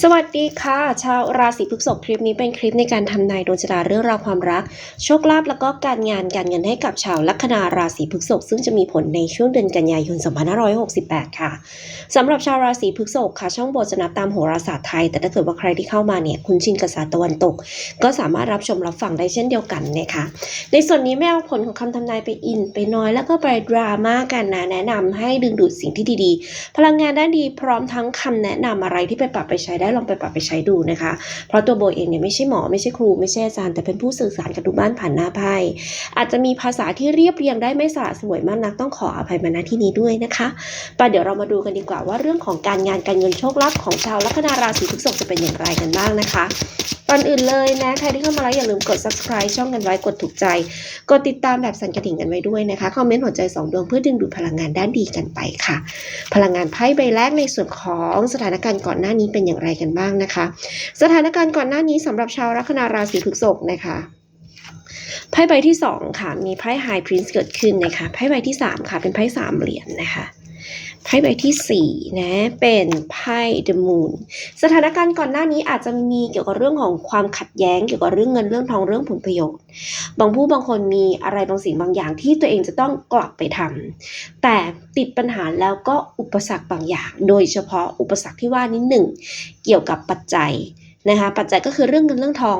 สวัสดีค่ะ ชาวราศีพฤษภคลิปนี้เป็นคลิปในการทำนายดวงชะตาเรื่องราวความรัก โชคลาภแล้วก็การงานการเงินให้กับชาวลัคนาราศีพฤษภซึ่งจะมีผลในช่วงเดือนกันยายน 2568 ค่ะสำหรับชาวราศีพฤษภค่ะ ช่องโบจะนับตามโหราศาสตร์ไทย แต่ถ้าเกิดว่าใครที่เข้ามาเนี่ยคุ้นชินกับศาสตร์ตะวันตก ก็สามารถรับชมรับฟังได้เช่นเดียวกันนะคะในส่วนนี้ไม่เอาผลของคำทำนายไปอิน ไปน้อยแล้วก็ไปดราม่ากันนะแนะนำให้ดึงดูดสิ่งที่ดีๆ พลังงานด้านดีพร้อมทั้งคำแนะนำอะไรที่ไปปรับไปใช้ได้ลองไปปรับไปใช้ดูนะคะ เพราะตัวโบเองเนี่ยไม่ใช่หมอไม่ใช่ครูไม่ใช่อาจารย์แต่เป็นผู้สื่อสารกับทุกบ้านผ่านหน้าไพ่อาจจะมีภาษาที่เรียบเรียงได้ไม่สะสวยมากนักต้องขออภัยมาณที่นี้ด้วยนะคะไปเดี๋ยวเรามาดูกันดีกว่าว่าเรื่องของการงานการเงินโชคลาภของชาวลัคนาราศีพฤษภจะเป็นอย่างไรกันบ้างนะคะ ก่อนอื่นเลยนะใครที่เข้ามาแล้วอย่าลืมกด subscribe ช่องกันไว้กดถูกใจ กดติดตามแบบสั่นกระดิ่งกันไว้ด้วยนะคะคอมเมนต์หัวใจสองดวงเพื่อดึงดูดพลังงานด้านดีกันไปค่ะ พลังงานไพ่ใบแรกในส่วนของสถานการณ์ก่อนหน้านี้เป็นอย่างไรกันบ้างนะคะ สถานการณ์ก่อนหน้านี้สำหรับชาวลัคนาราศีพฤษภนะคะไพ่ใบที่สองค่ะ มีไพ่ High Prince เกิดขึ้นนะคะไพ่ใบที่สามค่ะ เป็นไพ่สามเหรียญนะคะ ไพ่ใบที่สี่นะเป็นไพ่ The Moon สถานการณ์ก่อนหน้านี้อาจจะมีเกี่ยวกับเรื่องของความขัดแย้ง เกี่ยวกับเรื่องเงินเรื่องทองเรื่องผลประโยชน์ บางผู้บางคนมีอะไรบางสิ่งบางอย่างที่ตัวเองจะต้องกลับไปทำแต่ติดปัญหาแล้วก็อุปสรรคบางอย่าง โดยเฉพาะอุปสรรคที่ว่านี้หนึ่งเกี่ยวกับปัจจัย นะคะปัจจัยก็คือเรื่องเงินเรื่องทอง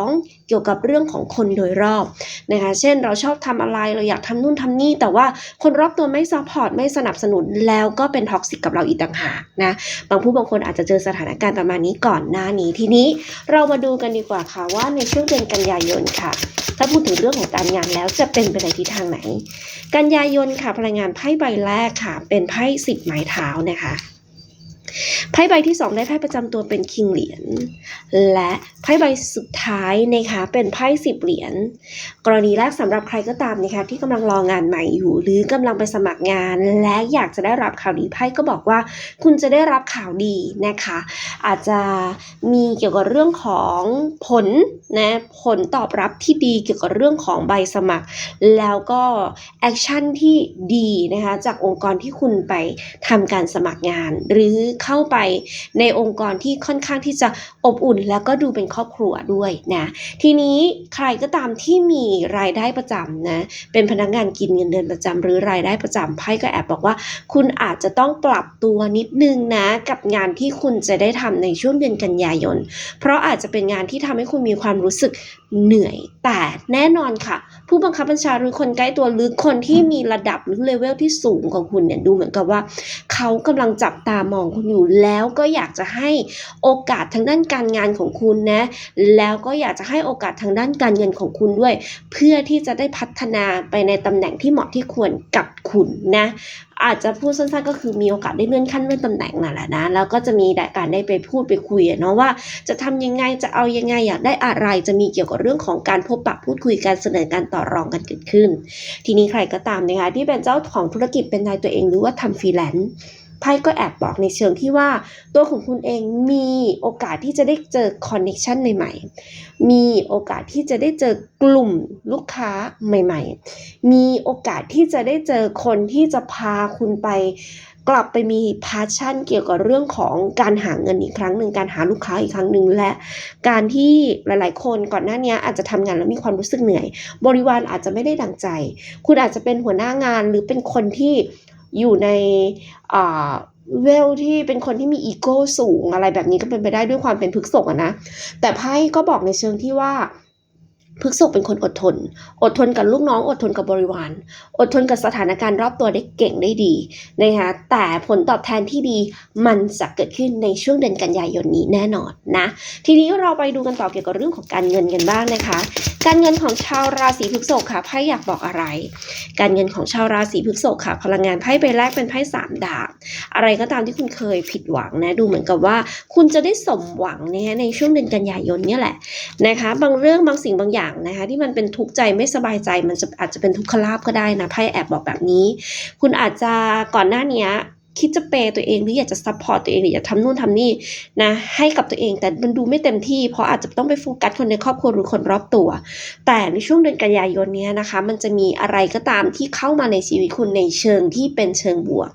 2. เกี่ยวกับเรื่องของคนโดยรอบนะคะเช่นเราชอบทำอะไรเราอยากทำนู่นทำนี่ แต่ว่าคนรอบตัวไม่ซัพพอร์ตไม่สนับสนุนแล้วก็เป็นท็อกซิกกับเราอีกต่างหากนะบางผู้บางคนอาจจะเจอสถานการณ์ประมาณนี้ก่อนหน้านี้ทีนี้เรามาดูกันดีกว่าค่ะว่าในช่วงเดือนกันยายนค่ะ ถ้าพูดถึงเรื่องของการงานแล้วจะเป็นไปในทิศทางไหน กันยายนค่ะพลังงานไพ่ใบแรกค่ะ เป็นไพ่สิบไม้เท้านะคะ ไพ่ใบที่ 2 ได้ไพ่ประจำตัวเป็นคิงเหรียญ และไพ่ใบสุดท้ายนะคะเป็นไพ่สิบเหรียญ กรณีแรกสำหรับใครก็ตามนะคะที่กำลังรองานใหม่อยู่ หรือกำลังไปสมัครงาน และอยากจะได้รับข่าวดีไพ่ก็บอกว่า คุณจะได้รับข่าวดีนะคะ อาจจะมีเกี่ยวกับเรื่องของผลนะผลตอบรับที่ดีเกี่ยวกับเรื่องของใบสมัคร แล้วก็แอคชั่นที่ดีนะคะจากองค์กรที่คุณไปทำการสมัครงาน หรือเข้าไปในองค์กรที่ค่อนข้างที่จะอบอุ่น แล้วก็ดูเป็นครอบครัวด้วยนะทีนี้ใครก็ตามที่มีรายได้ประจำนะเป็นพนักงานกินเงินเดือนประจำหรือรายได้ประจำไพ่ก็แอบบอกว่า คุณอาจจะต้องปรับตัวนิดนึงนะกับงานที่คุณจะได้ทำในช่วงเดือนกันยายน เพราะอาจจะเป็นงานที่ทำให้คุณมีความรู้สึก เหนื่อย แต่แน่นอนค่ะ ผู้บังคับบัญชาหรือคนใกล้ตัวหรือคนที่มีระดับหรือเลเวลที่สูงของคุณเนี่ยดูเหมือนกับว่า เขากำลังจับตามองคุณอยู่แล้วก็อยากจะให้โอกาสทางด้านการงานของคุณนะ แล้วก็อยากจะให้โอกาสทางด้านการเงินของคุณด้วย เพื่อที่จะได้พัฒนาไปในตำแหน่งที่เหมาะที่ควรกับคุณนะอาจจะพูดสั้นๆก็คือมีโอกาสได้เลื่อนขั้นเลื่อนตำแหน่งนั่นแหละนะแล้วก็จะมีการได้ไปพูดไปคุยเนาะว่า จะทำยังไงจะเอายังไงอยากได้อะไรจะมีเกี่ยวกับเรื่องของการพบปะพูดคุยการเสนอการต่อรองกันเกิดขึ้น ทีนี้ใครก็ตามนะคะที่เป็นเจ้าของธุรกิจเป็นนายตัวเองหรือว่าทำฟรีแลนซ์ ไพ่ก็แอบบอกในเชิงที่ว่า ตัวของคุณเองมีโอกาสที่จะได้เจอคอนเนคชันใหม่ๆ มีโอกาสที่จะได้เจอกลุ่มลูกค้าใหม่ๆ มีโอกาสที่จะได้เจอคนที่จะพาคุณไปกลับไปมีพาชั่นเกี่ยวกับเรื่องของการหาเงินอีกครั้งหนึ่งการหาลูกค้าอีกครั้งหนึ่งและ การที่หลาย ๆ คนก่อนหน้านี้อาจจะทำงานแล้วมีความรู้สึกเหนื่อย บริวารอาจจะไม่ได้ดังใจ คุณอาจจะเป็นหัวหน้างานหรือเป็นคนที่ อยู่ในอ่าเวลที่เป็นคนที่มีอีโก้สูงอะไรแบบนี้ก็เป็นไปได้ด้วยความเป็นพฤกษกนะแต่ไพ่ก็บอกในเชิงที่ว่า พฤกษกเป็นคนอดทน อดทนกับลูกน้อง อดทนกับบริวาร อดทนกับสถานการณ์รอบตัวได้เก่งได้ดีนะคะแต่ผลตอบแทนที่ดีมันจะเกิดขึ้นในช่วงเดือนกันยายนนี้แน่นอนนะ ทีนี้เราไปดูกันต่อเกี่ยวกับเรื่องของการเงินกันบ้างนะคะ การเงินของชาวราศีพฤษภค่ะไพ่อยากบอกอะไร การเงินของชาวราศีพฤษภค่ะ พลังงานไพ่ใบแรกเป็นไพ่สามดาบอะไรก็ตามที่คุณเคยผิดหวังนะดูเหมือนกับว่า คุณจะได้สมหวังนะในช่วงเดือนกันยายนนี่แหละนะคะ บางเรื่องบางสิ่งบางอย่างนะคะที่มันเป็นทุกข์ใจไม่สบายใจมันจะอาจจะเป็นทุกขลาบก็ได้นะไพ่แอบบอกแบบนี้ คุณอาจจะก่อนหน้านี้ คิดจะเปย์ตัวเองหรืออยากจะซัพพอร์ตตัวเองหรืออยากทำนู่นทำนี่นะให้กับตัวเองแต่มันดูไม่เต็มที่ เพราะอาจจะต้องไปโฟกัสคนในครอบครัวหรือคนรอบตัว แต่ในช่วงเดือนกันยายนนี้นะคะ มันจะมีอะไรก็ตามที่เข้ามาในชีวิตคุณในเชิงที่เป็นเชิงบวก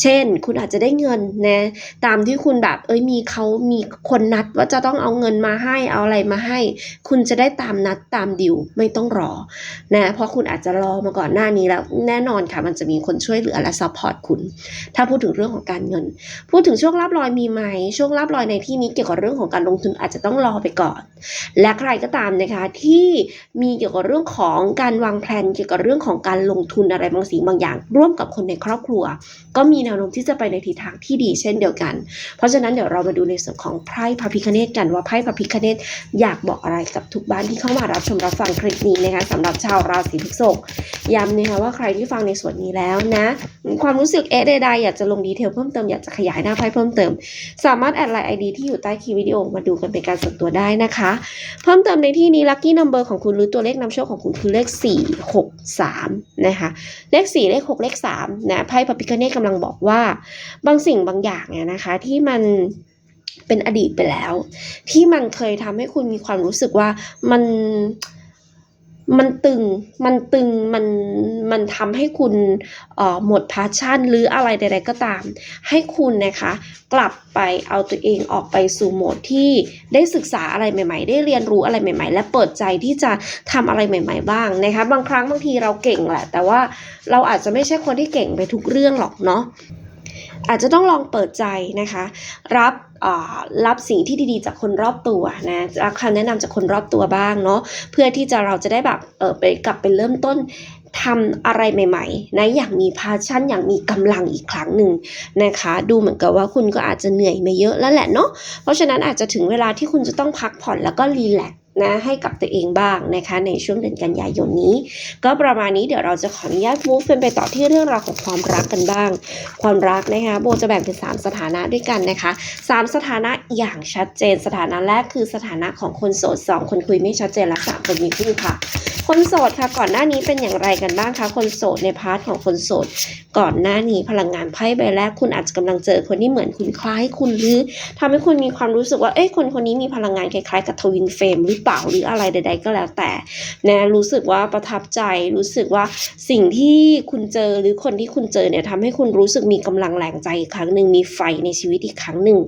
เช่น คุณอาจจะได้เงินนะตามที่คุณแบบเอ้ยมีเขามีคนนัดว่าจะต้องเอาเงินมาให้เอาอะไรมาให้ คุณจะได้ตามนัดตามดิวไม่ต้องรอนะเพราะคุณอาจจะรอมาก่อนหน้านี้แล้วแน่นอนค่ะมันจะมีคนช่วยเหลือและซัพพอร์ตคุณถ้าพูดถึงเรื่องของการเงิน พูดถึงโชคลาภลอยมีไหมโชคลาภลอยในที่นี้เกี่ยวกับเรื่องของการลงทุนอาจจะต้องรอไปก่อน และใครก็ตามนะคะที่มีเกี่ยวกับเรื่องของการวางแผนเกี่ยวกับเรื่องของการลงทุนอะไรบางสิ่งบางอย่าง ร่วมกับคนในครอบครัว ก็มีแนวโน้มที่จะไปในทิศทางที่ดีเช่นเดียวกัน เพราะฉะนั้นเดี๋ยวเรามาดูในส่วนของไพ่พระพิคเนตกันว่าไพ่พระพิคเนตอยากบอกอะไรกับทุกบ้านที่เข้ามารับชมรับฟังคลิปนี้นะคะสำหรับชาวราศีพฤษภย้ำนะคะว่าใครที่ฟังในส่วนนี้แล้วนะ ความรู้สึกเอ๊ะใดๆอยากจะลงดีเทลเพิ่มเติมอยากจะขยายหน้าไพ่เพิ่มเติม สามารถแอดไลน์ไอดีที่อยู่ใต้คลิปวิดีโอมาดูกันเป็นการส่วนตัวได้นะคะ เพิ่มเติมในที่นี้ลัคกี้นัมเบอร์ของคุณหรือตัวเลขนำโชคของคุณคือเลข 4 6 3 นะคะ เลข 4 เลข 6 เลข3นะไพ่พระพิคเนตกำลังบอกว่า บางสิ่งบางอย่างเนี่ยนะคะที่มันเป็นอดีตไปแล้ว ที่มันเคยทำให้คุณมีความรู้สึกว่ามัน มันตึง มันตึง มัน มันทำให้คุณหมดพาชั่น หรืออะไรใดๆก็ตาม ให้คุณนะคะกลับไปเอาตัวเองออกไปสู่โหมดที่ได้ศึกษาอะไรใหม่ ๆ ได้เรียนรู้อะไรใหม่ ๆ และเปิดใจที่จะทำอะไรใหม่ ๆ บ้างนะคะ บางครั้งบางทีเราเก่งแหละ แต่ว่าเราอาจจะไม่ใช่คนที่เก่งไปทุกเรื่องหรอกเนาะ อาจจะต้องลองเปิดใจนะคะ รับอ่ารับสิ่งที่ดีๆ จากคนรอบตัวนะรับคำแนะนำจากคนรอบตัวบ้างเนาะเพื่อที่จะเราจะได้แบบเออไปกลับไปเริ่มต้นทำอะไรใหม่ๆนะอย่างมีพาชั่นอย่างมีกำลังอีกครั้งหนึ่งนะคะ ดูเหมือนกับว่าคุณก็อาจจะเหนื่อยมาเยอะแล้วแหละเนาะเพราะฉะนั้นอาจจะถึงเวลาที่คุณจะต้องพักผ่อนแล้วก็รีแลก นะให้กับตัวเองบ้างนะคะในช่วงเดือนกันยายนนี้ ก็ประมาณนี้เดี๋ยวเราจะขออนุญาต move เป็นไปต่อที่เรื่องราวของความรักกันบ้าง ความรักนะคะโบจะแบ่งเป็น 3 สถานะด้วยกันนะคะ 3 สถานะอย่างชัดเจน สถานะแรกคือสถานะของคนโสด 2 คนคุยไม่ชัดเจนและ3คนมีคู่ค่ะคนโสดค่ะก่อนหน้านี้เป็นอย่างไรกันบ้างคะคนโสดในพาร์ทของคนโสด ก่อนหน้านี้พลังงานไพ่ใบแรกคุณอาจจะกำลังเจอคนที่เหมือนคุณคล้ายคุณหรือทำให้คุณมีความรู้สึกว่าเอ้ยคนคนนี้มีพลังงานคล้ายๆกับทวินเฟรมหรือเปล่าหรืออะไรใด ๆ ก็แล้วแต่นะรู้สึกว่าประทับใจรู้สึกว่าสิ่งที่คุณเจอหรือคนที่คุณเจอเนี่ยทำให้คุณรู้สึกมีกำลังแรงใจอีกครั้งหนึ่งมีไฟในชีวิตอีกครั้งหนึ่ง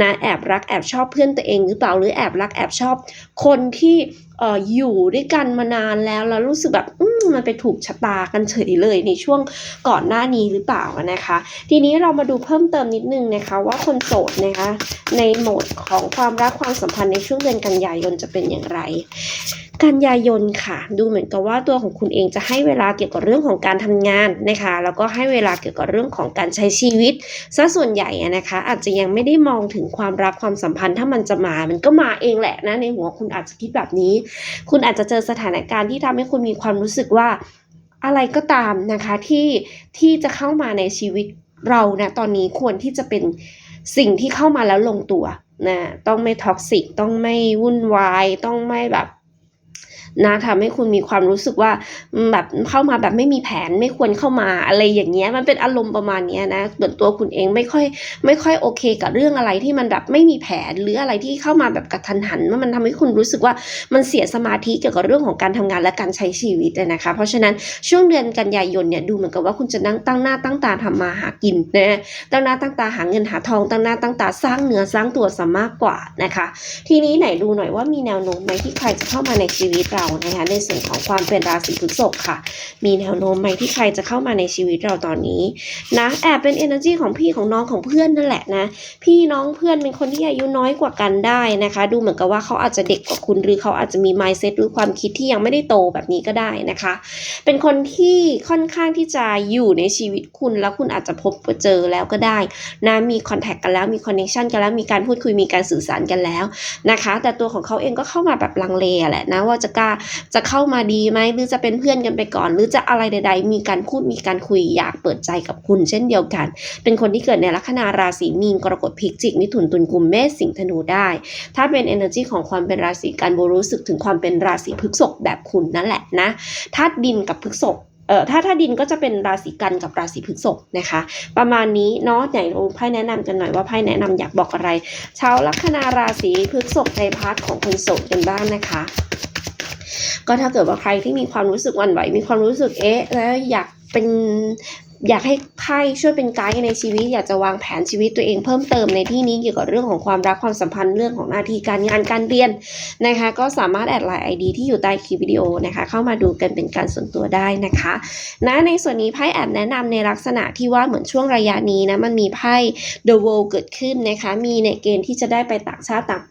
นะแอบรักแอบชอบเพื่อนตัวเองหรือเปล่าหรือแอบรักแอบชอบคนที่ อ่ออยู่ด้วยกันมานานแล้วแล้วรู้สึกแบบอืมมันไปถูกชะตากันเฉยเลยในช่วงก่อนหน้านี้หรือเปล่านะคะ ทีนี้เรามาดูเพิ่มเติมนิดนึงนะคะ ว่าคนโสดนะคะ ในโหมดของความรักความสัมพันธ์ในช่วงเดือนกันยายนจะเป็นอย่างไร กันยายนค่ะ ดูเหมือนกับว่าตัวของคุณเองจะให้เวลาเกี่ยวกับเรื่องของการทำงานนะคะ แล้วก็ให้เวลาเกี่ยวกับเรื่องของการใช้ชีวิตซะส่วนใหญ่นะคะ อาจจะยังไม่ได้มองถึงความรักความสัมพันธ์ถ้ามันจะมา มันก็มาเองแหละนะในหัวคุณอาจจะคิดแบบนี้คุณอาจจะเจอสถานการณ์ที่ทำให้คุณมีความรู้สึกว่าอะไรก็ตามนะคะที่ที่จะเข้ามาในชีวิตเรานะตอนนี้ควรที่จะเป็นสิ่งที่เข้ามาแล้วลงตัวนะต้องไม่ท็อกซิกต้องไม่วุ่นวาย ต้องไม่แบบ นะทำให้คุณมีความรู้สึกว่าแบบเข้ามาแบบไม่มีแผนไม่ควรเข้ามาอะไรอย่างเงี้ยมันเป็นอารมณ์ประมาณนี้นะเหมือนตัวคุณเองไม่ค่อยไม่ค่อยโอเค กับเรื่องอะไรที่มันแบบไม่มีแผนหรืออะไรที่เข้ามาแบบกระทันหันว่ามันทำให้คุณรู้สึกว่ามันเสียสมาธิเกี่ยวกับเรื่องของการทำงานและการใช้ชีวิตอะนะคะ เพราะฉะนั้นช่วงเดือนกันยายนเนี่ยดูเหมือนกับว่าคุณจะนั่งตั้งหน้าตั้งตาทำมาหากินนะตั้งหน้าตั้งตาหาเงินหาทองตั้งหน้าตั้งตาสร้างเนื้อสร้างตัวซะมากกว่านะคะ ทีนี้ไหนดูหน่อยว่ามีแนวโน้มไหมที่ใครจะเข้ามาในชีวิตเรานะคะในส่วนของความเป็นราศีพฤษภค่ะ มีแนวโน้มไหมที่ใครจะเข้ามาในชีวิตเราตอนนี้นะแอบเป็น energy ของพี่ของน้องของเพื่อนนั่นแหละนะพี่น้องเพื่อนเป็นคนที่อายุน้อยกว่ากันได้นะคะ ดูเหมือนกับว่าเขาอาจจะเด็กกว่าคุณหรือเขาอาจจะมี mindset หรือความคิดที่ยังไม่ได้โตแบบนี้ก็ได้นะคะ เป็นคนที่ค่อนข้างที่จะอยู่ในชีวิตคุณแล้วคุณอาจจะพบเจอแล้วก็ได้นะมีคอนแทคกันแล้วมีคอนเนคชันกันแล้วมีการพูดคุยมีการสื่อสารกันแล้วนะคะ แต่ตัวของเขาเองก็เข้ามาแบบลังเลแหละนะว่าจะกล้าจะเข้ามาดีไหมหรือจะเป็นเพื่อนกันไปก่อน หรือจะอะไรใด ๆ มีการพูดมีการคุยอยากเปิดใจกับคุณเช่นเดียวกัน เป็นคนที่เกิดในลัคนาราศีมีนกรกฎพิกจิกมิถุนตุลกุมเมษสิงห์ธนูได้ ถ้าเป็น energy ของความเป็นราศีกันโบรู้สึกถึงความเป็นราศีพฤษภแบบคุณนั่นแหละนะธาตุดินกับพฤษภเอ่อถ้าถ้าดินก็จะเป็นราศีกันกับราศีพฤษภนะคะ ประมาณนี้เนาะไหนลงไพ่แนะนำกันหน่อยว่าไพ่แนะนำอยากบอกอะไรชาวลัคนาราศีพฤษภในพาร์ทของคนโสดกันบ้างนะคะ ก็ถ้าเกิดว่าใครที่มีความรู้สึกวันไหว มีความรู้สึกเอ๊ะ แล้วอยากเป็น อยากให้ไพ่ช่วยเป็นไกด์ในชีวิต อยากจะวางแผนชีวิตตัวเองเพิ่มเติมในที่นี้เกี่ยวกับเรื่องของความรักความสัมพันธ์เรื่องของหน้าที่การงานการเรียนนะคะ ก็สามารถแอดไลน์ไอดีที่อยู่ใต้คลิปวิดีโอนะคะ เข้ามาดูกันเป็นการส่วนตัวได้นะคะนะในส่วนนี้ไพ่แอบแนะนำในลักษณะที่ว่าเหมือนช่วงระยะนี้นะมันมีไพ่ The World เกิดขึ้นนะคะ มีในเกณฑ์ที่จะได้ไปต่างชาติต่าง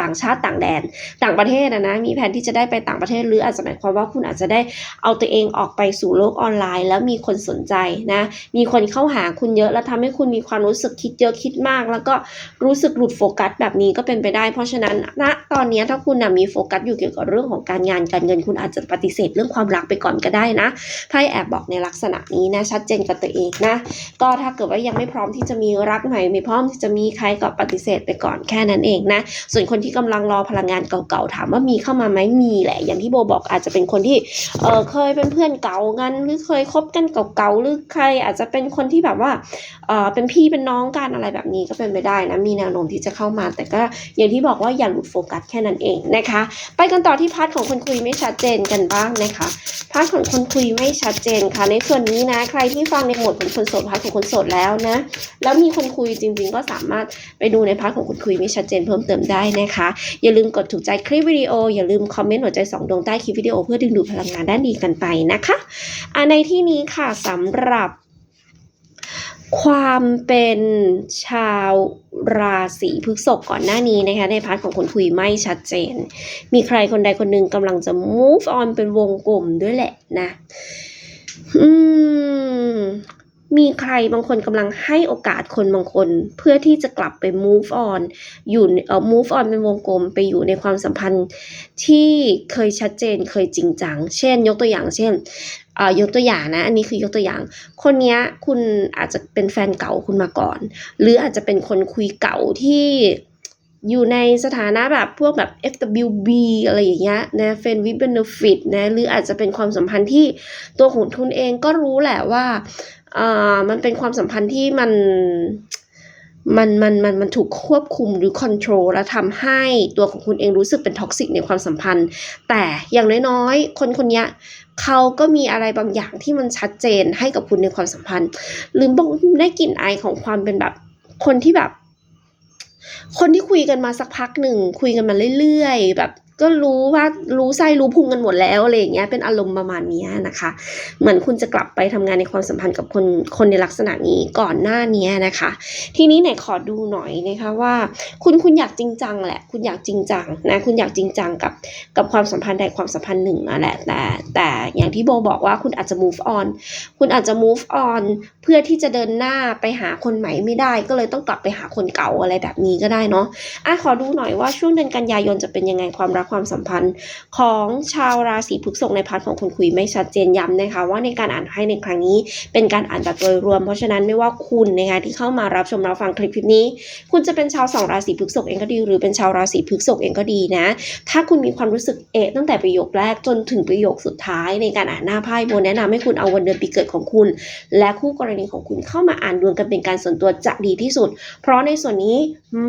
ต่างชาติต่างแดน ต่างประเทศนะนะมีแผนที่จะได้ไปต่างประเทศหรืออาจจะหมายความว่าคุณอาจจะได้เอาตัวเองออกไปสู่โลกออนไลน์ แล้วมีคนสนใจนะมีคนเข้าหาคุณเยอะ แล้วทำให้คุณมีความรู้สึกคิดเยอะคิดมาก แล้วก็รู้สึกหลุดโฟกัสแบบนี้ก็เป็นไปได้ เพราะฉะนั้นณตอนนี้ถ้าคุณนะมีโฟกัสอยู่เกี่ยวกับเรื่องของการงานการเงินคุณอาจจะปฏิเสธเรื่องความรักไปก่อนก็ได้นะไพ่แอบบอกในลักษณะนี้นะชัดเจนกับตัวเองนะ ก็ถ้าเกิดว่ายังไม่พร้อมที่จะมีรักใหม่ไม่พร้อมที่จะมีใครก็ปฏิเสธไปก่อนแค่นั้นเองนะ ส่วนคนที่กำลังรอพลังงานเก่าๆถามว่ามีเข้ามาไหมมีแหละ อย่างที่โบบอกอาจจะเป็นคนที่เออเคยเป็นเพื่อนเก่ากันหรือเคยคบกันเก่าๆหรือใครอาจจะเป็นคนที่แบบว่าเออเป็นพี่เป็นน้องกันอะไรแบบนี้ก็เป็นไปได้นะมีแนวโน้มที่จะเข้ามา แต่ก็อย่างที่บอกว่าอย่าหลุดโฟกัสแค่นั้นเองนะคะ ไปกันต่อที่พาร์ทของคนคุยไม่ชัดเจนกันบ้างนะคะพาร์ทของคนคุยไม่ชัดเจนค่ะ ในส่วนนี้นะใครที่ฟังในหมดของคนโสดพาร์ทของคนโสดแล้วนะแล้วมีคนคุยจริง ๆ ก็สามารถไปดูในพาร์ทของคนคุยไม่ชัดเจนเพิ่มเติมได้นะคะ อย่าลืมกดถูกใจคลิปวิดีโออย่าลืมคอมเมนต์หัวใจสองดวงใต้คลิปวิดีโอเพื่อดึงดูดพลังงานด้านดีกันไปนะคะอะในที่นี้ค่ะสำหรับ ความเป็นชาวราศีพฤษภก่อนหน้านี้นะคะในพาร์ทของคนคุยไม่ชัดเจน มีใครคนใดคนหนึ่งกำลังจะ move on เป็นวงกลมด้วยแหละนะอืมมีใครบางคนกำลังให้โอกาสคนบางคน เพื่อที่จะกลับไป move on อยู่เอ่อ move on เป็นวงกลมไปอยู่ในความสัมพันธ์ที่เคยชัดเจนเคยจริงจัง เช่น ยกตัวอย่างเช่น ยกตัวอย่างนะ อันนี้คือยกตัวอย่าง คนนี้คุณอาจจะเป็นแฟนเก่าคุณมาก่อน หรืออาจจะเป็นคนคุยเก่าที่อยู่ในสถานะแบบพวกแบบ FWB อะไรอย่างเงี้ยนะ friend with benefit นะหรืออาจจะเป็นความสัมพันธ์ที่ตัวของคุณเองก็รู้แหละว่าอ่ามันเป็นความสัมพันธ์ที่มัน มันมันมันมันถูกควบคุมหรือคอนโทรลและทำให้ตัวของคุณเองรู้สึกเป็นท็อกซิกในความสัมพันธ์ แต่อย่างน้อยๆ คนคนเนี้ยเขาก็มีอะไรบางอย่างที่มันชัดเจนให้กับคุณในความสัมพันธ์ หรือบอกได้กลิ่นอายของความเป็นแบบ คนที่แบบ คนที่คุยกันมาสักพักหนึ่งคุยกันมาเรื่อยๆ แบบ ก็รู้ว่ารู้ไส้รู้พุงกันหมดแล้วอะไรอย่างเงี้ยเป็นอารมณ์ประมาณนี้นะคะ เหมือนคุณจะกลับไปทำงานในความสัมพันธ์กับคนคนในลักษณะนี้ก่อนหน้านี้นะคะ ทีนี้ไหนขอดูหน่อยนะคะว่า คุณคุณอยากจริงจังแหละ คุณอยากจริงจังนะคุณอยากจริงจังกับกับความสัมพันธ์ใดความสัมพันธ์หนึ่งนั่นแหละแต่แต่อย่างที่โบบอกว่าคุณอาจจะ move on คุณอาจจะ move on พื่อที่จะเดินหน้าไปหาคนใหม่ไม่ได้ ก็เลยต้องกลับไปหาคนเก่าอะไรแบบนี้ก็ได้เนาะอะขอดูหน่อยว่าช่วงเดือนกันยายนจะเป็นยังไงความรักความสัมพันธ์ ของชาวราศีพฤษภในพาร์ทของคนคุยไม่ชัดเจนย้ำนะคะ ว่าในการอ่านให้ในครั้งนี้เป็นการอ่านแบบโดยรวม เพราะฉะนั้นไม่ว่าคุณนะคะที่เข้ามารับชมรับฟังคลิปคลิปนี้ คุณจะเป็นชาวสองราศีพฤษภเองก็ดี หรือเป็นชาวราศีพฤษภเองก็ดีนะ ถ้าคุณมีความรู้สึกเอะตั้งแต่ประโยคแรกจนถึงประโยคสุดท้ายในการอ่านหน้าไพ่โบแนะนำให้คุณเอาวันเดือนปีเกิดของคุณ และคู่กรณีของคุณเข้ามาอ่านดวงกันเป็นการส่วนตัวจะดีที่สุด เพราะในส่วนนี้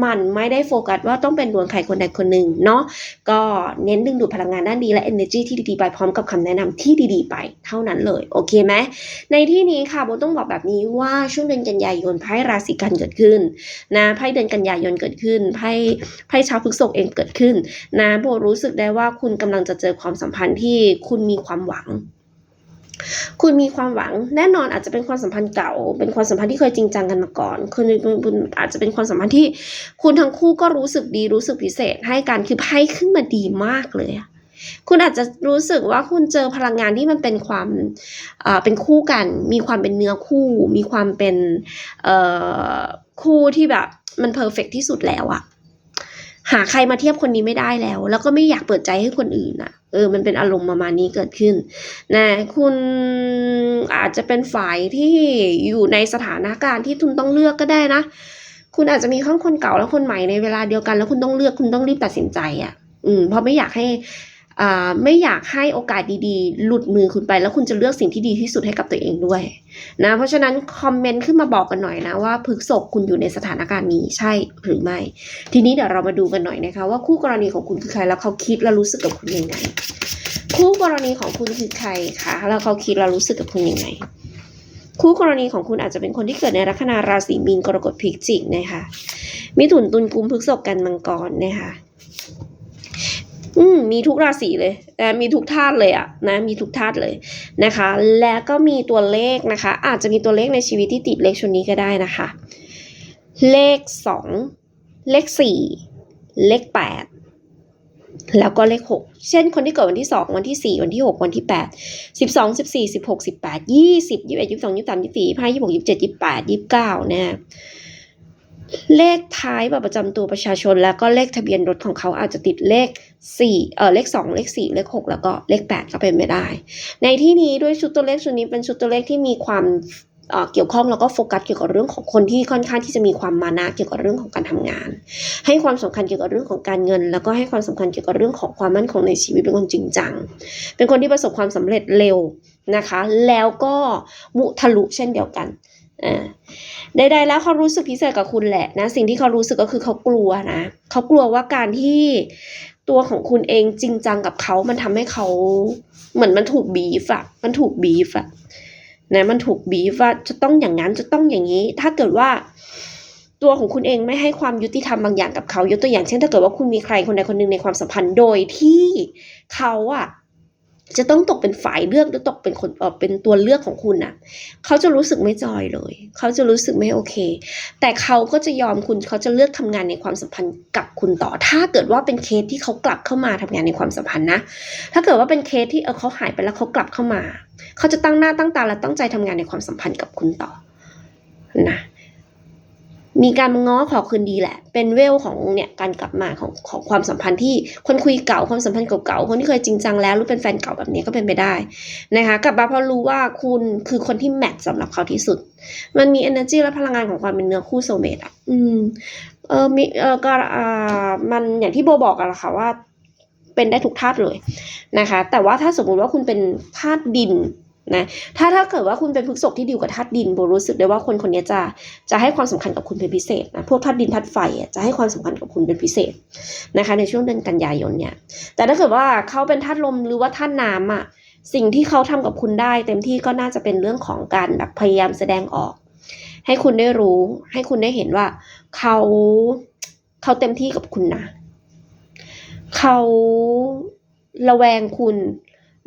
มันไม่ได้โฟกัสว่าต้องเป็นดวงใครคนใดคนหนึ่งเนาะก็เน้นดึงดูดพลังงานด้านดีและ energy ที่ดีๆไปพร้อมกับคำแนะนำที่ดีๆ ไปเท่านั้นเลยโอเคไหมในที่นี้ค่ะโบต้องบอกแบบนี้ว่าช่วงเดือนกันยายนไพ่ราศีกันเกิดขึ้นนะไพ่เดือนกันยายนเกิดขึ้นไพ่ไพ่ชาวพฤษภเองเกิดขึ้นนะโบรู้สึกได้ว่าคุณกำลังจะเจอความสัมพันธ์ที่คุณมีความหวัง คุณมีความหวังแน่นอนอาจจะเป็นความสัมพันธ์เก่า เป็นความสัมพันธ์ที่เคยจริงจังกันมาก่อนคุณคุณอาจจะเป็นความสัมพันธ์ที่คุณทั้งคู่ก็รู้สึกดีรู้สึกพิเศษ ให้กันคือไพ่ขึ้นมาดีมากเลยคุณอาจจะรู้สึกว่าคุณเจอพลังงานที่มันเป็นความเอ่อเป็นคู่กัน มีความเป็นเนื้อคู่ มีความเป็นคู่ที่แบบมันเพอร์เฟกที่สุดแล้วอะหาใครมาเทียบคนนี้ไม่ได้แล้ว แล้วก็ไม่อยากเปิดใจให้คนอื่นอะ เออ มันเป็นอารมณ์ประมาณนี้เกิดขึ้นนะคุณอาจจะเป็นฝ่ายที่อยู่ในสถานการณ์ที่คุณต้องเลือกก็ได้นะ คุณอาจจะมีทั้งคนเก่าและคนใหม่ในเวลาเดียวกัน แล้วคุณต้องเลือกคุณต้องรีบตัดสินใจอะ่ะ อืมเพราะไม่อยากให้ ไม่อยากให้โอกาสดีๆ หลุดมือคุณไป แล้วคุณจะเลือกสิ่งที่ดีที่สุดให้กับตัวเองด้วยนะเพราะฉะนั้นคอมเมนต์ขึ้นมาบอกกันหน่อยนะว่าพฤกษกคุณอยู่ในสถานการณ์นี้ใช่หรือไม่ ทีนี้เดี๋ยวเรามาดูกันหน่อยนะคะ ว่าคู่กรณีของคุณคือใครแล้วเขาคิดและรู้สึกกับคุณยังไงคู่กรณีของคุณคือใครคะแล้วเขาคิดและรู้สึกกับคุณยังไงคู่กรณีของคุณอาจจะเป็นคนที่เกิดในลัคนาราศีมีนกรกฎพิจิกนะคะมิถุนตุลกุมพฤกษภกันมังกรนะคะ อืมมีทุกราศีเลยนะมีทุกธาตุเลยอะนะ มีทุกธาตุเลยนะคะ แล้วก็มีตัวเลขนะคะ อาจจะมีตัวเลขในชีวิตที่ติดเลขชุดนี้ก็ได้นะคะ เลขสองเลขสี่เลขแปดแล้วก็เลขหกเช่นคนที่เกิดวันที่สองวันที่สี่วันที่หกวันที่แปดสิบสองสิบสี่สิบหกสิบแปดยี่สิบยี่สิบเอ็ดยี่สิบสองยี่สิบสามยี่สิบสี่ยี่สิบห้ายี่สิบหกยี่สิบเจ็ดยี่สิบแปดยี่สิบเก้าเนี่ยเลขท้ายบัตรประจำตัวประชาชน แล้วก็เลขทะเบียนรถของเขาอาจจะติดเลข สี่เออเลขสองเลขสี่เลขหกแล้วก็เลขแปดก็เป็นไม่ได้ ในที่นี้ด้วยชุดตัวเลขชุดนี้เป็นชุดตัวเลขที่มีความเกี่ยวข้องแล้วก็โฟกัสเกี่ยวกับเรื่องของคนที่ค่อนข้างที่จะมีความมานะเกี่ยวกับเรื่องของการทำงาน ให้ความสำคัญเกี่ยวกับเรื่องของการเงิน แล้วก็ให้ความสำคัญเกี่ยวกับเรื่องของความมั่นคงในชีวิตเป็นคนจริงจัง เป็นคนที่ประสบความสำเร็จเร็วนะคะ แล้วก็มุทะลุเช่นเดียวกันใดๆแล้วเขารู้สึกพิเศษกับคุณแหละนะ สิ่งที่เขารู้สึกก็คือเขากลัวนะเขากลัวว่าการที่ ตัวของคุณเองจริงจังกับเขามันทำให้เขาเหมือนมันถูกบีฟอะมันถูกบีฟอะนะมันถูกบีฟว่าจะต้องอย่างนั้นจะต้องอย่างนี้ ถ้าเกิดว่าตัวของคุณเองไม่ให้ความยุติธรรมบางอย่างกับเขายกตัวอย่างเช่น ถ้าเกิดว่าคุณมีใครคนใดคนหนึ่งในความสัมพันธ์โดยที่เขาอะ จะต้องตกเป็นฝ่ายเลือกหรือตกเป็นคนเป็นตัวเลือกของคุณน่ะ เขาจะรู้สึกไม่จอยเลย เขาจะรู้สึกไม่โอเค แต่เขาก็จะยอมคุณเขาจะเลือกทำงานในความสัมพันธ์กับคุณต่อ ถ้าเกิดว่าเป็นเคสที่เขากลับเข้ามาทำงานในความสัมพันธ์นะ ถ้าเกิดว่าเป็นเคสที่เออเขาหายไปแล้วเขากลับเข้ามา เขาจะตั้งหน้าตั้งตาและตั้งใจทำงานในความสัมพันธ์กับคุณต่อนะ มีการมาง้อขอคืนดีแหละ เป็นเวลของเนี่ยการกลับมาของของความสัมพันธ์ที่คนคุยเก่าความสัมพันธ์เก่าๆคนที่เคยจริงจังแล้วหรือเป็นแฟนเก่าแบบนี้ก็เป็นไปได้นะคะกลับมาเพราะรู้ว่าคุณคือคนที่แมทสำหรับเขาที่สุด มันมี energy และพลังงานของความเป็นเนื้อคู่โซเมตอะอืมเออมีเออก็อ่ามันอย่างที่โบบอกกันแหละค่ะว่าเป็นได้ทุกธาตุเลยนะคะ แต่ว่าถ้าสมมุติว่าคุณเป็นธาตุดิน นะถ้าถ้าเกิดว่าคุณเป็นพฤกษกที่ดีกว่าธาตุดินโบรู้สึกได้ว่าคนคนนี้จะจะให้ความสำคัญกับคุณเป็นพิเศษนะพวกธาตุดินธาตุไฟจะให้ความสำคัญกับคุณเป็นพิเศษนะคะ ในช่วงเดือนกันยายนเนี่ยแต่ถ้าเกิดว่าเขาเป็นธาตุลมหรือว่าธาตุน้ำอะสิ่งที่เขาทำกับคุณได้ เต็มที่ก็น่าจะเป็นเรื่องของการแบบพยายามแสดงออก ให้คุณได้รู้ ให้คุณได้เห็นว่าเขาเขาเต็มที่กับคุณนะเขาระแวงคุณ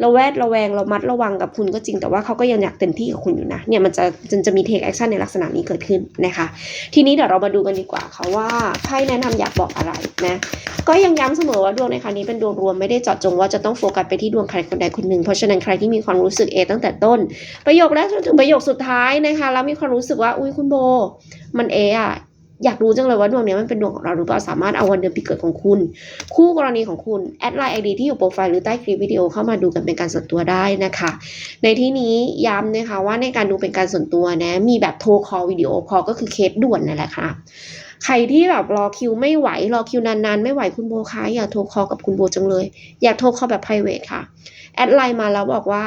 ระแวดระแวงระมัดระวังกับคุณก็จริง แต่ว่าเขาก็ยังอยากเต็มที่กับคุณอยู่นะ เนี่ยมันจะจะจะมีเทคแอคชั่นในลักษณะนี้เกิดขึ้นนะคะ ทีนี้เดี๋ยวเรามาดูกันดีกว่าค่ะว่าไพ่แนะนำอยากบอกอะไรนะ ก็ยังย้ำเสมอว่าดวงในครั้งนี้เป็นดวงรวมไม่ได้เจาะจงว่าจะต้องโฟกัสไปที่ดวงใครคนใดคนหนึ่ง เพราะฉะนั้นใครที่มีความรู้สึกเอตั้งแต่ต้น ประโยคแรกจนถึงประโยคสุดท้ายนะคะ แล้วมีความรู้สึกว่าอุ้ยคุณโบ มันเออะ อยากรู้จังเลยว่าดวงนี้มันเป็นดวงของเราหรือเปล่าสามารถเอาวันเดือนปีเกิดของคุณ คู่กรณีของคุณแอดไลน์ไอดีที่อยู่โปรไฟล์หรือใต้คลิปวิดีโอเข้ามาดูกันเป็นการส่วนตัวได้นะคะ ในที่นี้ย้ำนะคะว่าในการดูเป็นการส่วนตัวนะมีแบบโทรคอลวิดีโอคอลก็คือเคสด่วนนั่นแหละค่ะใครที่แบบรอคิวไม่ไหว รอคิวนานๆ ไม่ไหวคุณโบคะอยากโทรคอลกับคุณโบจังเลย อยากโทรคอลแบบ p r i v a t ค่ะ แอดไลน์มาแล้วบอกว่า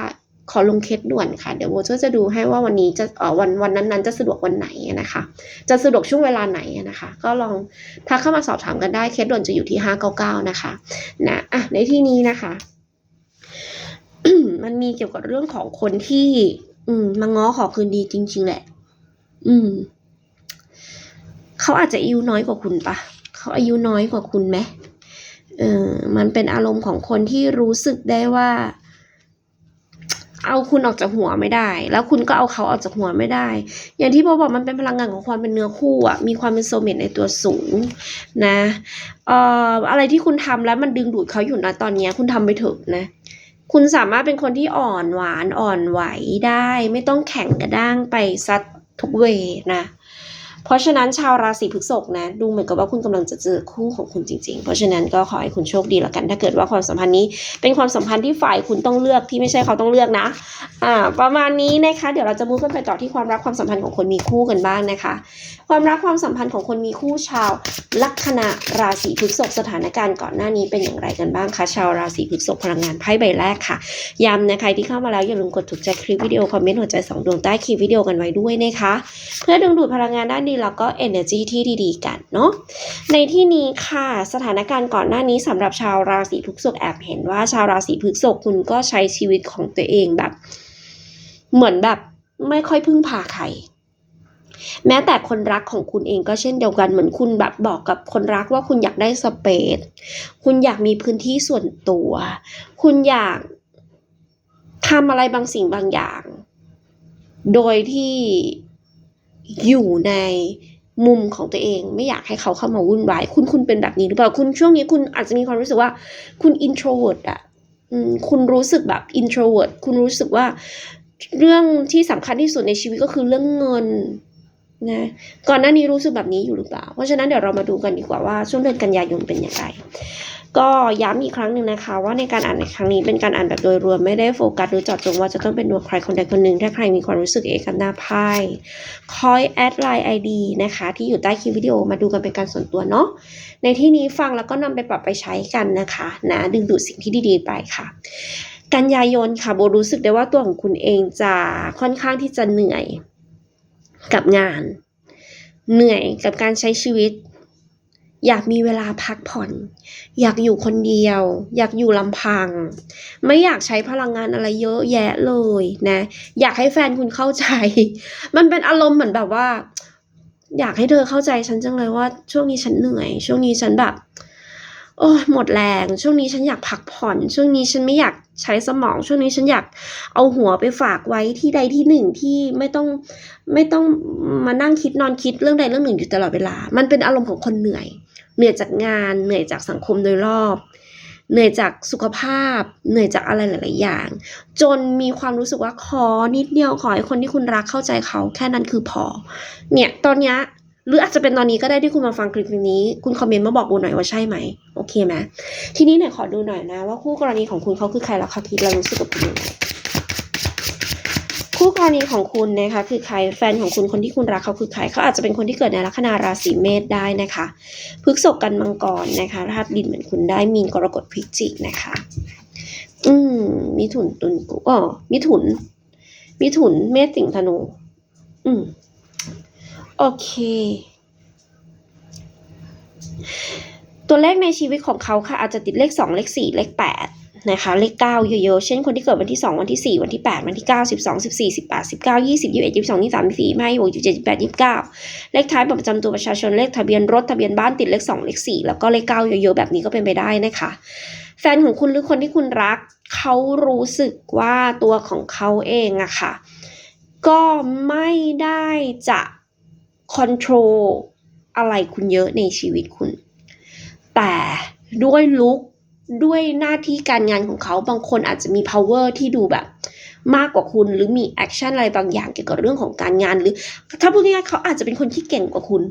ขอลงเคสด่วนค่ะ เดี๋ยวโบก็จะดูให้ว่าวันนี้จะเอ่อวันวันนั้นๆจะสะดวกวันไหนนะคะ จะสะดวกช่วงเวลาไหนนะคะ ก็ลองทักเข้ามาสอบถามกันได้เคสด่วนจะอยู่ที่ 599 นะคะนะอะในที่นี้นะคะ มันมีเกี่ยวกับเรื่องของคนที่ อืมมาง้อขอคืนดีจริง ๆ แหละ อืมเขาอาจจะอายุน้อยกว่าคุณปะเขาอายุน้อยกว่าคุณไหมเออมันเป็นอารมณ์ของคนที่รู้สึกได้ว่า เอาคุณออกจากหัวไม่ได้ แล้วคุณก็เอาเขาออกจากหัวไม่ได้ อย่างที่โบบอกมันเป็นพลังงานของความเป็นเนื้อคู่อะมีความเป็นโซเมตในตัวสูงนะเอ่ออะไรที่คุณทำแล้วมันดึงดูดเขาอยู่นะตอนนี้คุณทำไปเถอะนะ คุณสามารถเป็นคนที่อ่อนหวานอ่อนไหวได้ ไม่ต้องแข็งกระด้างไปซัดทุกเวนะ เพราะฉะนั้นชาวราศีพฤษภนะ ดูเหมือนกับว่าคุณกำลังจะเจอคู่ของคุณจริง ๆ เพราะฉะนั้นก็ขอให้คุณโชคดีละกัน ถ้าเกิดว่าความสัมพันธ์นี้ เป็นความสัมพันธ์ที่ฝ่ายคุณต้องเลือกที่ไม่ใช่เขาต้องเลือกนะ อ่า ประมาณนี้นะคะ เดี๋ยวเราจะมุ่งกันไปต่อที่ความรักความสัมพันธ์ของคนมีคู่กันบ้างนะคะ ความรักความสัมพันธ์ของคนมีคู่ชาวลัคนาราศีพฤษภสถานการณ์ก่อนหน้านี้เป็นอย่างไรกันบ้างคะชาวราศีพฤษภพลังงานไพ่ใบแรกค่ะย้ำนะใครที่เข้ามาแล้วอย่าลืมกดถูกใจคลิปวิดีโอคอมเมนต์หัวใจสองดวงใต้คลิปวิดีโอกันไว้ด้วยนะคะ เพื่อดึงดูดพลังงานด้านดีแล้วก็ energy ที่ดีๆ กันเนาะในที่นี้ค่ะสถานการณ์ก่อนหน้านี้สำหรับชาวราศีพฤษภแอบเห็นว่าชาวราศีพฤษภคุณก็ใช้ชีวิตของตัวเองแบบ เหมือนแบบไม่ค่อยพึ่งพาใครแม้แต่คนรักของคุณเองก็เช่นเดียวกันเหมือนคุณแบบบอกกับคนรักว่าคุณอยากได้สเปซคุณอยากมีพื้นที่ส่วนตัว คุณอยากทำอะไรบางสิ่งบางอย่าง โดยที่ อยู่ในมุมของตัวเอง ไม่อยากให้เขาเข้ามาวุ่นวาย คุณคุณเป็นแบบนี้หรือเปล่าคุณช่วงนี้คุณอาจจะมีความรู้สึกว่าคุณ introvert อะคุณรู้สึกแบบ introvert คุณรู้สึกว่าเรื่องที่สำคัญที่สุดในชีวิตก็คือเรื่องเงินนะก่อนหน้านี้รู้สึกแบบนี้อยู่หรือเปล่า เพราะฉะนั้นเดี๋ยวเรามาดูกันดีกว่าว่าช่วงเดือนกันยายนเป็นอย่างไร ก็ย้ำอีกครั้งหนึ่งนะคะ ว่าในการอ่านในครั้งนี้เป็นการอ่านแบบโดยรวมไม่ได้โฟกัสหรือเจาะจงว่าจะต้องเป็นดวงใครคนใดคนหนึ่งถ้าใครมีความรู้สึกเอกกับหน้าไพ่คอยแอดไลน์ไอดีนะคะ ที่อยู่ใต้คลิปวิดีโอมาดูกันเป็นการส่วนตัวเนาะในที่นี้ฟังแล้วก็นำไปปรับไปใช้กันนะคะนะดึงดูดสิ่งที่ดีๆไปค่ะกันยายนค่ะโบรู้สึกได้ว่าตัวของคุณเองจะค่อนข้างที่จะเหนื่อยกับงาน เหนื่อยกับการใช้ชีวิต อยากมีเวลาพักผ่อน อยากอยู่คนเดียว อยากอยู่ลำพัง ไม่อยากใช้พลังงานอะไรเยอะแยะเลยนะ อยากให้แฟนคุณเข้าใจ มันเป็นอารมณ์เหมือนแบบว่า อยากให้เธอเข้าใจฉันจังเลยว่า ช่วงนี้ฉันเหนื่อย ช่วงนี้ฉันแบบโอ้ยหมดแรง ช่วงนี้ฉันอยากพักผ่อน ช่วงนี้ฉันไม่อยากใช้สมอง ช่วงนี้ฉันอยากเอาหัวไปฝากไว้ที่ใดที่หนึ่งที่ไม่ต้องไม่ต้องมานั่งคิดนอนคิดเรื่องใดเรื่องหนึ่งอยู่ตลอดเวลา มันเป็นอารมณ์ของคนเหนื่อย เหนื่อยจากงาน เหนื่อยจากสังคมโดยรอบ เหนื่อยจากสุขภาพ เหนื่อยจากอะไรหลาย ๆ อย่าง จนมีความรู้สึกว่าขอนิดเดียวขอให้คนที่คุณรักเข้าใจเขาแค่นั้นคือพอ เนี่ยตอนนี้หรืออาจจะเป็นตอนนี้ก็ได้ที่คุณมาฟังคลิปนี้ คุณคอมเมนต์มาบอกบูหน่อยว่าใช่ไหม โอเคไหมทีนี้เนี่ยขอดูหน่อยนะ ว่าคู่กรณีของคุณเขาคือใครแล้วเขาคิดแล้วรู้สึกกับคุณยังไง คู่กรณีของคุณนะคะคือใครแฟนของคุณคนที่คุณรักเขาคือใครเขาอาจจะเป็นคนที่เกิดในลัคนาราศีเมษได้นะคะพฤกษกกันมังกรนะคะธาตุดินเหมือนคุณได้มีนกรกฎพิจิกนะคะ อืมมิถุนตุลกุอ๋อมิถุนมิถุนเมษสิงธนู อืมโอเค ตัวเลขในชีวิตของเขาค่ะอาจจะติดเลขสองเลขสี่เลขแปด นะคะเลขเก้าเยอะๆเช่นคนที่เกิดวันที่สองวันที่สี่วันที่แปดวันที่เก้าสิบสองสิบสี่สิบแปดสิบเก้ายี่สิบยี่สิบเอ็ดยี่สิบสองยี่สิบสามยี่สิบสี่ยี่สิบห้ายี่สิบเจ็ดยี่สิบแปดยี่สิบเก้าเลขท้ายบัตรประจำตัวประชาชนเลขทะเบียนรถทะเบียนบ้านติดเลขสองเลขสี่แล้วก็เลขเก้าเยอะๆแบบนี้ก็เป็นไปได้นะคะ แฟนของคุณหรือคนที่คุณรักเขารู้สึกว่าตัวของเขาเองอะค่ะ ก็ไม่ได้จะคอนโทรลอะไรคุณเยอะในชีวิตคุณ แต่ด้วยลุก ด้วยหน้าที่การงานของเขาบางคนอาจจะมี power ที่ดูแบบ มากกว่าคุณหรือมีแอคชั่นอะไรบางอย่างเกี่ยวกับเรื่องของการงาน หรือ ถ้าพูดง่ายๆเขาอาจจะเป็นคนที่เก่งกว่าคุณ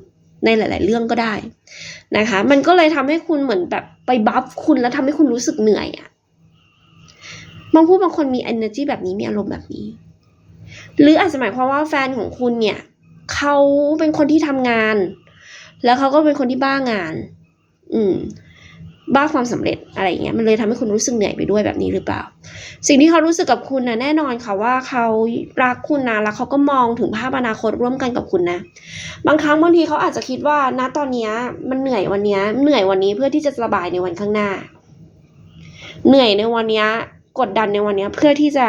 ในหลาย ๆ เรื่องก็ได้นะคะ มันก็เลยทำให้คุณเหมือนแบบไปบัฟคุณแล้วทำให้คุณรู้สึกเหนื่อยอะบางผู้บางคนมี energy แบบนี้มีอารมณ์แบบนี้ หรืออาจจะหมายความว่าแฟนของคุณเนี่ยเขาเป็นคนที่ทำงาน แล้วเขาก็เป็นคนที่บ้างาน อืม บ้าความสำเร็จอะไรอย่างเงี้ยมันเลยทำให้คุณรู้สึกเหนื่อยไปด้วยแบบนี้หรือเปล่า สิ่งที่เขารู้สึกกับคุณนะแน่นอนค่ะว่าเขารักคุณนะแล้วเขาก็มองถึงภาพอนาคตร่วมกันกับคุณนะ บางครั้งบางทีเขาอาจจะคิดว่าณตอนนี้มันเหนื่อยวันนี้เหนื่อยวันนี้เพื่อที่จะสบายในวันข้างหน้า เหนื่อยในวันนี้กดดันในวันนี้เพื่อที่จะ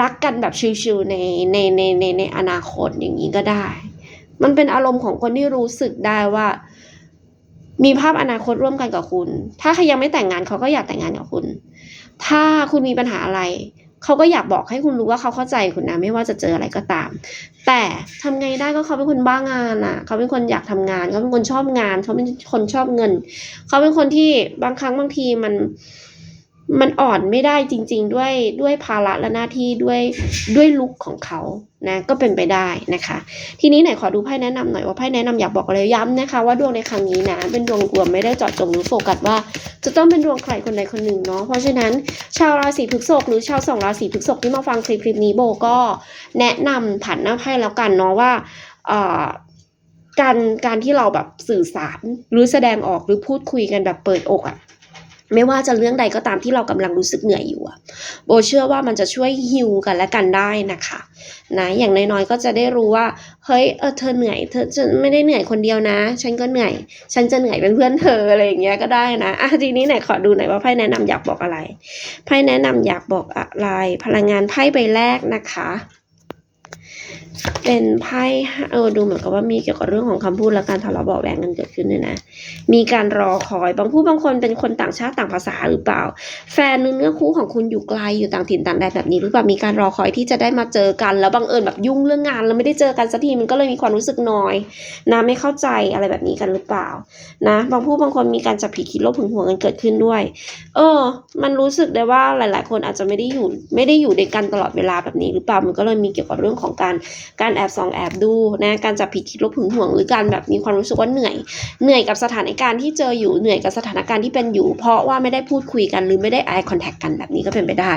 รักกันแบบชิวๆในในในในในอนาคตอย่างนี้ก็ได้ มันเป็นอารมณ์ของคนที่รู้สึกได้ว่า มีภาพอนาคตร่วมกันกับคุณ ถ้าใครยังไม่แต่งงานเขาก็อยากแต่งงานกับคุณ ถ้าคุณมีปัญหาอะไร เขาก็อยากบอกให้คุณรู้ว่าเขาเข้าใจคุณนะไม่ว่าจะเจออะไรก็ตาม แต่ทำไงได้ก็เขาเป็นคนบ้างานอะ เขาเป็นคนอยากทำงาน เขาเป็นคนชอบงาน เขาเป็นคนชอบเงิน เขาเป็นคนที่บางครั้งบางทีมันมันอ่อนไม่ได้จริง ๆ ด้วยด้วยภาระและหน้าที่ด้วยด้วยลุคของเขา นะก็เป็นไปได้นะคะ ทีนี้ไหนขอดูไพ่แนะนำหน่อยว่าไพ่แนะนำอยากบอกอะไรย้ำนะคะ ว่าดวงในครั้งนี้นะเป็นดวงรวมไม่ได้เจาะจงหรือโฟกัสว่า จะต้องเป็นดวงใครคนใดคนหนึ่งเนาะเพราะฉะนั้นชาวราศีพฤษภหรือชาวสองราศีพฤษภที่มาฟังคลิปคลิปนี้โบก็แนะนำผ่านหน้าไพ่แล้วกันเนาะว่าเอ่อการการที่เราแบบสื่อสารหรือแสดงออกหรือพูดคุยกันแบบเปิดอกอะ ไม่ว่าจะเรื่องใดก็ตามที่เรากำลังรู้สึกเหนื่อยอยู่อะโบเชื่อว่ามันจะช่วยฮิวกันและกันได้นะคะนะอย่างน้อยๆก็จะได้รู้ว่าเฮ้ยเออเธอเหนื่อยเธอฉันไม่ได้เหนื่อยคนเดียวนะ ฉันก็เหนื่อย ฉันจะเหนื่อยเป็นเพื่อนเธออะไรอย่างเงี้ยก็ได้นะอะทีนี้ไหนขอดูหน่อยว่าไพ่แนะนำอยากบอกอะไรไพ่แนะนำอยากบอกอะไร พลังงานไพ่ใบแรกนะคะ เป็นไพ่เออดูเหมือนกับว่ามีเกี่ยวกับเรื่องของคำพูดและการทะเลาะเบาะแวงกันเกิดขึ้นด้วยนะ มีการรอคอยบางผู้บางคนเป็นคนต่างชาติต่างภาษาหรือเปล่า แฟนเนื้อคู่ของคุณอยู่ไกลอยู่ต่างถิ่นต่างแดนแบบนี้หรือเปล่ามีการรอคอยที่จะได้มาเจอกัน แล้วบังเอิญแบบยุ่งเรื่องงานแล้วไม่ได้เจอกันสักทีมันก็เลยมีความรู้สึกน้อยนะไม่เข้าใจอะไรแบบนี้กันหรือเปล่านะบางผู้บางคนมีการจับผิดคิดลบหึงหวงกันเกิดขึ้นด้วย เออ มันรู้สึกได้ว่าหลาย ๆ คนอาจจะไม่ได้อยู่ไม่ได้อยู่ด้วยกันตลอดเวลาแบบนี้หรือเปล่ามันก็เลยมีเกี่ยวกับเรื่องของการการแอบส่องแอบดูนะการจับผิดคิดลบหึงหวง หรือการแบบมีความรู้สึกว่าเหนื่อย เหนื่อยกับสถานการณ์ที่เจออยู่เหนื่อยกับสถานการณ์ที่เป็นอยู่ เพราะว่าไม่ได้พูดคุยกันหรือไม่ได้ eye contact กันแบบนี้ก็เป็นไปได้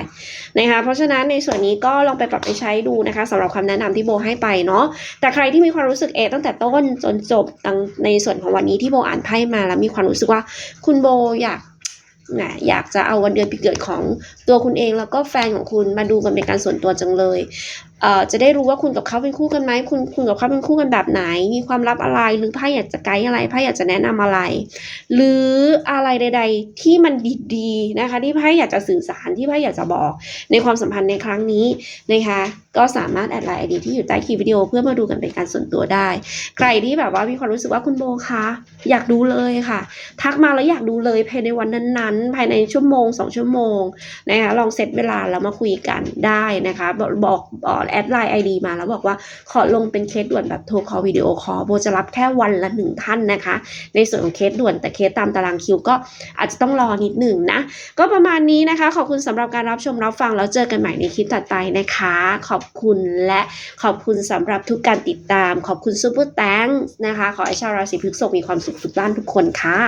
นะคะเพราะฉะนั้นในส่วนนี้ก็ลองไปปรับไปใช้ดูนะคะสำหรับคำแนะนำที่โบให้ไปเนาะแต่ใครที่มีความรู้สึกเอตั้งแต่ต้นจนจบตั้งในส่วนของวันนี้ที่โบอ่านไพ่มาแล้วมีความรู้สึกว่าคุณโบอยากนะอยากจะเอาวันเดือนปีเกิดของตัวคุณเองแล้วก็แฟนของคุณมาดูกันเป็นการส่วนตัวจังเลย จะได้รู้ว่าคุณกับเขาเป็นคู่กันไหมคุณคุณกับเขาเป็นคู่กันแบบไหน มีความลับอะไรหรือไพ่อยากจะไกด์อะไรไพ่อยากจะแนะนำอะไร หรืออะไรใด ๆ ที่มันดีๆนะคะ ที่ไพ่อยากจะสื่อสารที่ไพ่อยากจะบอกในความสัมพันธ์ในครั้งนี้นะคะ ก็สามารถแอดไลน์ไอดีที่อยู่ใต้คลิปวิดีโอเพื่อมาดูกันเป็นการส่วนตัวได้ ใครที่แบบว่ามีความรู้สึกว่าคุณโบคะอยากดูเลยค่ะ ทักมาแล้วอยากดูเลยภายในวันนั้นๆ ภายในชั่วโมงสองชั่วโมงนะคะลองเซตเวลาแล้วมาคุยกันได้นะคะบอกบอกแอดไลน์ไอดีมาแล้วบอกว่าขอลงเป็นเคสด่วนแบบโทรคอลวิดีโอคอลโบจะรับแค่วันละหนึ่งท่านนะคะ ในส่วนของเคสด่วนแต่เคสตามตารางคิวก็อาจจะต้องรอนิดหนึ่งนะ ก็ประมาณนี้นะคะ ขอบคุณสำหรับการรับชมรับฟังแล้วเจอกันใหม่ในคลิปต่อไปนะคะ ขอบอบคุณและขอบคุณสำหรับทุกการติดตาม ขอบคุณซูเปอร์แตงนะคะ ขอให้ชาวราศีพฤษภมีความสุขทุกด้านทุกคนค่ะ